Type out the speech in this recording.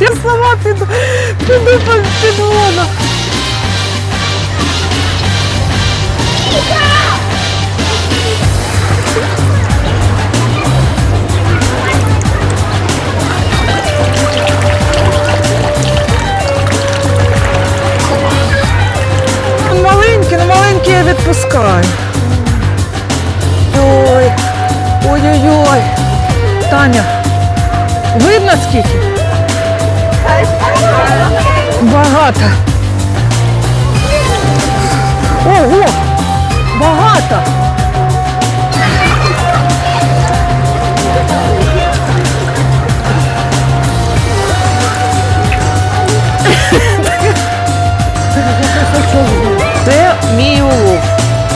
Я сама піду, піду по підводу. Маленький, ну маленький я відпускаю. Ой, ой-ой-ой. Таня, видно скільки? дівчата. Ого! Багато! Це мій улов.